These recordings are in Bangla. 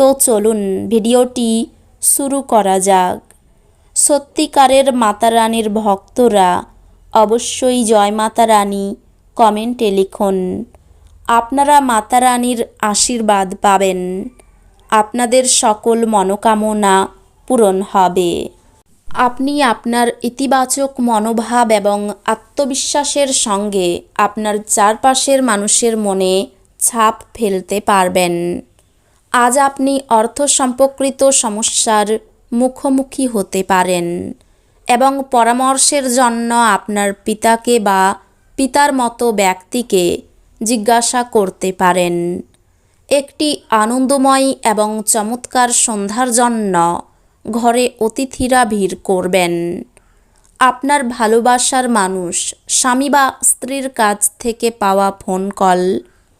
তো চলুন, ভিডিওটি শুরু করা যাক। সত্যিকারের মাতা রানীর ভক্তরা অবশ্যই জয় মাতা রানী কমেন্টে লিখুন। আপনারা মাতা রানীর আশীর্বাদ পাবেন। আপনাদের সকল মনোকামনা পূরণ হবে। আপনি আপনার ইতিবাচক মনোভাব এবং আত্মবিশ্বাসের সঙ্গে আপনার চারপাশের মানুষের মনে ছাপ ফেলতে পারবেন। আজ আপনি অর্থ সম্পর্কিত সমস্যার মুখোমুখি হতে পারেন এবং পরামর্শের জন্য আপনার পিতাকে বা পিতার মতো ব্যক্তিকে জিজ্ঞাসা করতে পারেন। একটি আনন্দময় এবং চমৎকার সন্ধ্যার জন্য ঘরে অতিথিরা ভিড় করবেন। আপনার ভালোবাসার মানুষ, স্বামী বা স্ত্রীর কাছ থেকে পাওয়া ফোন কল,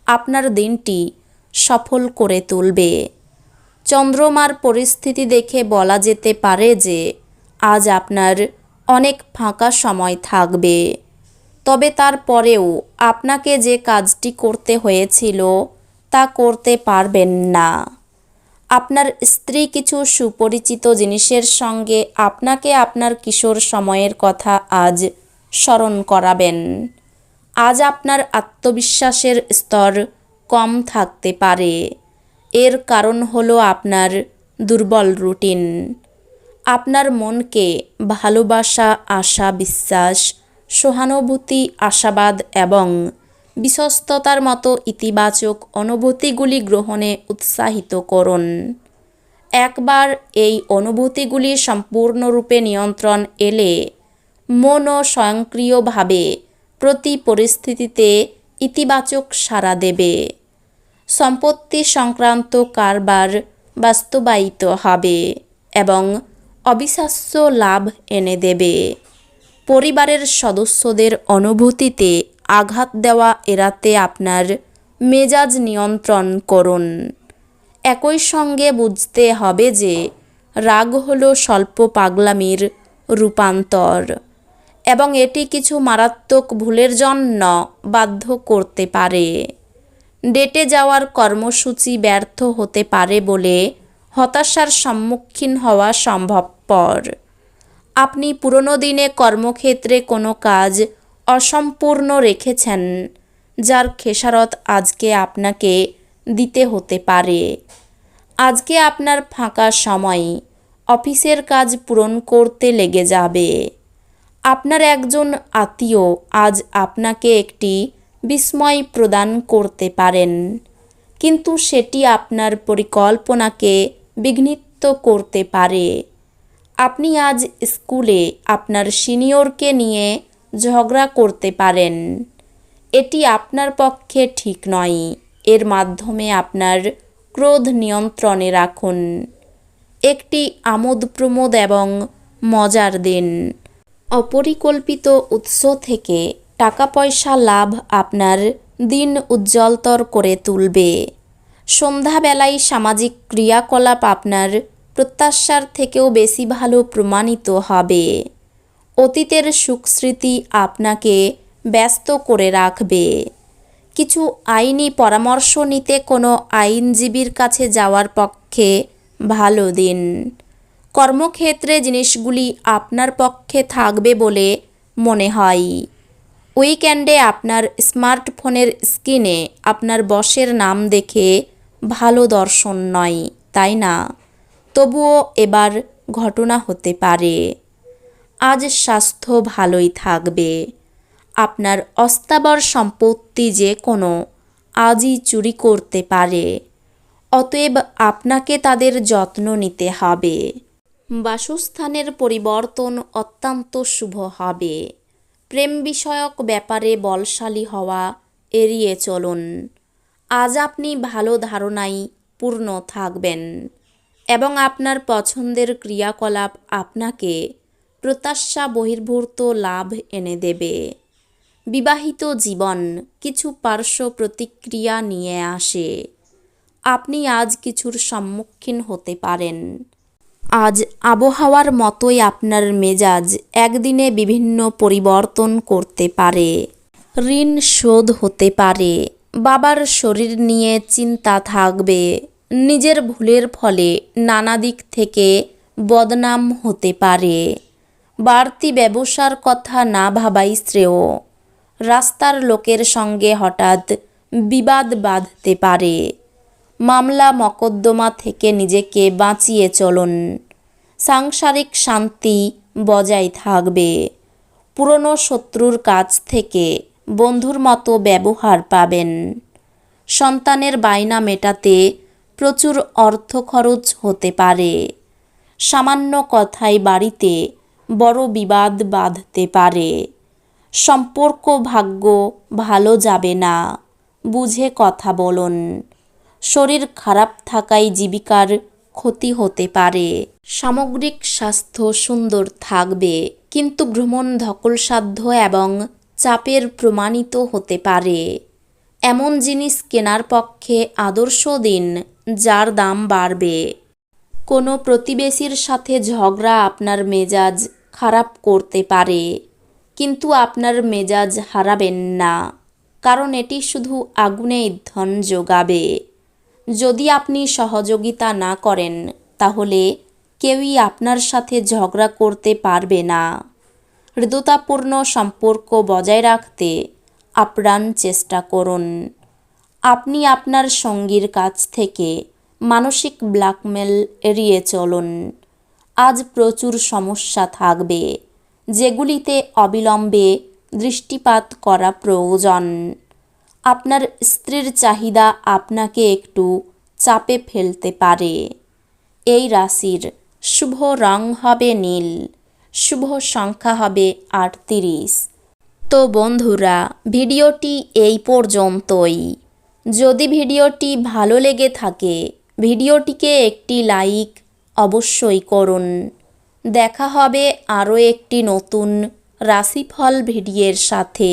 আপনার দিনটি সফল করে তুলবে। চন্দ্রমার পরিস্থিতি দেখে বলা যেতে পারে যে, আজ আপনার অনেক ফাঁকা সময় থাকবে। তবে তারপরেও আপনাকে যে কাজটি করতে হয়েছিল, তা করতে পারবেন না। আপনার স্ত্রী কিছু সুপরিচিত জিনিসের সঙ্গে আপনাকে আপনার কিশোর সময়ের কথা আজ স্মরণ করাবেন। আজ আপনার আত্মবিশ্বাসের স্তর কম থাকতে পারে। এর কারণ হলো আপনার দুর্বল রুটিন। আপনার মনকে ভালোবাসা, আশা, বিশ্বাস, সহানুভূতি, আশাবাদ এবং বিশ্বস্ততার মতো ইতিবাচক অনুভূতিগুলি গ্রহণে উৎসাহিত করুন। একবার এই অনুভূতিগুলি সম্পূর্ণরূপে নিয়ন্ত্রণ এলে মনও স্বয়ংক্রিয়ভাবে প্রতি পরিস্থিতিতে ইতিবাচক সাড়া দেবে। সম্পত্তি সংক্রান্ত কারবার বাস্তবায়িত হবে এবং অবিশ্বাস্য লাভ এনে দেবে। পরিবারের সদস্যদের অনুভূতিতে আঘাত দেওয়া এড়াতে আপনার মেজাজ নিয়ন্ত্রণ করুন। একই সঙ্গে বুঝতে হবে যে রাগ হলো স্বল্প পাগলামির রূপান্তর এবং এটি কিছু মারাত্মক ভুলের জন্য বাধ্য করতে পারে। ডেটে যাওয়ার কর্মসূচি ব্যর্থ হতে পারে বলে হতাশার সম্মুখীন হওয়া সম্ভবপর। আপনি পুরনো দিনে কর্মক্ষেত্রে কোনো কাজ অসম্পূর্ণ রেখেছেন, যার খেসারত আজকে আপনাকে দিতে হতে পারে। আজকে আপনার ফাঁকা সময়, অফিসের কাজ পূরণ করতে লেগে যাবে। আপনার একজন আত্মীয় আজ আপনাকে একটি বিস্ময় প্রদান করতে পারেন। কিন্তু সেটি আপনার পরিকল্পনাকে বিঘ্নিত করতে পারে। আপনি আজ স্কুলে আপনার সিনিয়রকে নিয়ে ঝগড়া করতে পারেন। এটি আপনার পক্ষে ঠিক নয়। এর মাধ্যমে আপনার ক্রোধ নিয়ন্ত্রণে রাখুন। একটি আমোদ প্রমোদ এবং মজার দিন। অপরিকল্পিত উৎস থেকে টাকা পয়সা লাভ আপনার দিন উজ্জ্বলতর করে তুলবে। সন্ধ্যাবেলায় সামাজিক ক্রিয়াকলাপ আপনার প্রত্যাশার থেকেও বেশি ভালো প্রমাণিত হবে। অতীতের সুখস্মৃতি আপনাকে ব্যস্ত করে রাখবে। কিছু আইনি পরামর্শ নিতে কোনো আইনজীবীর কাছে যাওয়ার পক্ষে ভালো দিন। কর্মক্ষেত্রে জিনিসগুলি আপনার পক্ষে থাকবে বলে মনে হয়। উইকেন্ডে আপনার স্মার্টফোনের স্ক্রিনে আপনার বসের নাম দেখে ভালো দর্শন নয়, তাই না? তবুও এবার ঘটনা হতে পারে। আজ স্বাস্থ্য ভালোই থাকবে। আপনার অস্তাবর সম্পত্তি যে কোনো আজই চুরি করতে পারে। অতএব আপনাকে তাদের যত্ন নিতে হবে। বাসস্থানের পরিবর্তন অত্যন্ত শুভ হবে। প্রেম বিষয়ক ব্যাপারে বলশালী হওয়া, এড়িয়ে চলুন। আজ আপনি ভালো ধারণাই পূর্ণ থাকবেন এবং আপনার পছন্দের ক্রিয়াকলাপ আপনাকে প্রত্যাশা, বহির্ভূত লাভ এনে দেবে। বিবাহিত জীবন কিছু পার্শ্ব প্রতিক্রিয়া নিয়ে আসে। আপনি আজ কিছুর সম্মুখীন হতে পারেন। আজ আবহাওয়ার মতোই আপনার মেজাজ একদিনে বিভিন্ন পরিবর্তন করতে পারে। ঋণ শোধ হতে পারে। বাবার শরীর নিয়ে চিন্তা থাকবে। নিজের ভুলের ফলে নানা দিক থেকে বদনাম হতে পারে। বাড়তি ব্যবসার কথা না ভাবাই শ্রেয়। রাস্তার লোকের সঙ্গে হঠাৎ বিবাদ বাঁধতে পারে। মামলা মকদ্দমা থেকে নিজেকে বাঁচিয়ে চলুন। সাংসারিক শান্তি বজায় থাকবে। পুরনো শত্রুর কাছ থেকে বন্ধুর মতো ব্যবহার পাবেন। সন্তানের বায়না মেটাতে প্রচুর অর্থ খরচ হতে পারে। সামান্য কথায় বাড়িতে বড় বিবাদ বাঁধতে পারে। সম্পর্ক ভাগ্য ভালো যাবে না। বুঝে কথা বলুন। শরীর খারাপ থাকায় জীবিকার ক্ষতি হতে পারে। সামগ্রিক স্বাস্থ্য সুন্দর থাকবে, কিন্তু ভ্রমণ ধকলসাধ্য এবং চাপের প্রমাণিত হতে পারে। এমন জিনিস কেনার পক্ষে আদর্শ দিন, যার দাম বাড়বে। কোনো প্রতিবেশীর সাথে ঝগড়া আপনার মেজাজ খারাপ করতে পারে, কিন্তু আপনার মেজাজ হারাবেন না, কারণ এটি শুধু আগুনে ইন্ধন যোগাবে। যদি আপনি সহযোগিতা না করেন, তাহলে কেউই আপনার সাথে ঝগড়া করতে পারবে না। হৃদতাপূর্ণ সম্পর্ক বজায় রাখতে আপ্রাণ চেষ্টা করুন। আপনি আপনার সঙ্গীর কাছ থেকে মানসিক ব্ল্যাকমেল এড়িয়ে চলুন। আজ প্রচুর সমস্যা থাকবে, যেগুলিতে অবিলম্বে দৃষ্টিপাত করা প্রয়োজন। আপনার স্ত্রীর চাহিদা আপনাকে একটু চাপে ফেলতে পারে। এই রাশির শুভ রং হবে নীল, শুভ সংখ্যা হবে আটত্রিশ। তো বন্ধুরা, ভিডিওটি এই পর্যন্তই। যদি ভিডিওটি ভালো লেগে থাকে, ভিডিওটিকে একটি লাইক অবশ্যই করুন। দেখা হবে আরও একটি নতুন রাশিফল ভিডিওর সাথে।